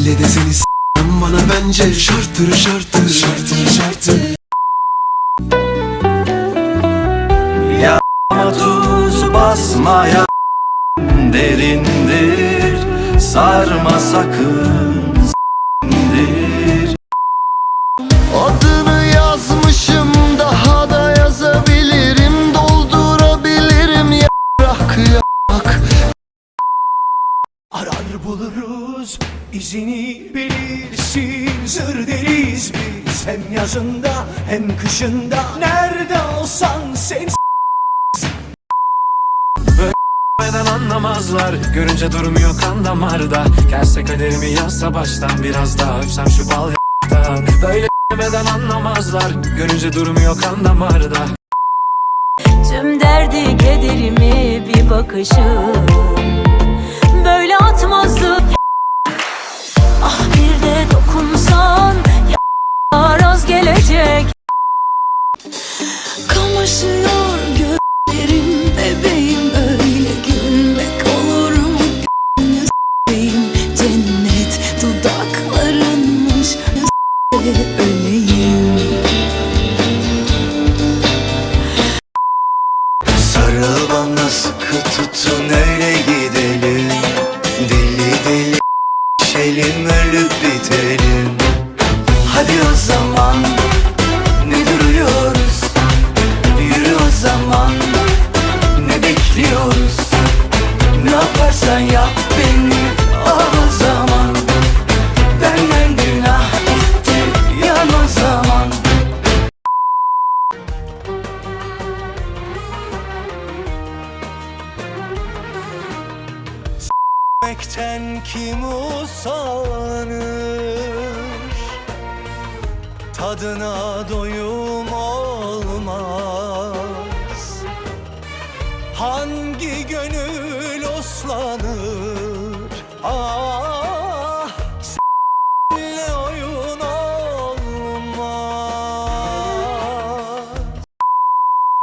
Elle de bana bence Şarttır şarttır şarttır şarttır Ya tuz basmaya derindir Sarma sakın buluruz izini bilirsin. Zır deriz biz hem yazında hem kışında. Nerede olsan sen Neden anlamazlar. Görünce durmuyor kan damarda. Gelse kaderimi yazsa baştan Biraz daha. Öpsem şu bal Böyle neden anlamazlar. Görünce durmuyor kan damarda. Tüm derdi kederimi bir bakışın Kamaşıyor gözlerim. Bebeğim Öyle gülmek olur mu? S**eyim Cennet dudaklarınmış. S**e öleyim. Sarıl bana sıkı tutun öyle gidelim. Deli deli şelim ölüp bitelim. Hadi o zaman ne bekliyoruz Ne yaparsan yap beni al o zaman. Benden günah gitti yan o zaman. Mekten kim usanır? Tadına doyum Hangi gönül oslanır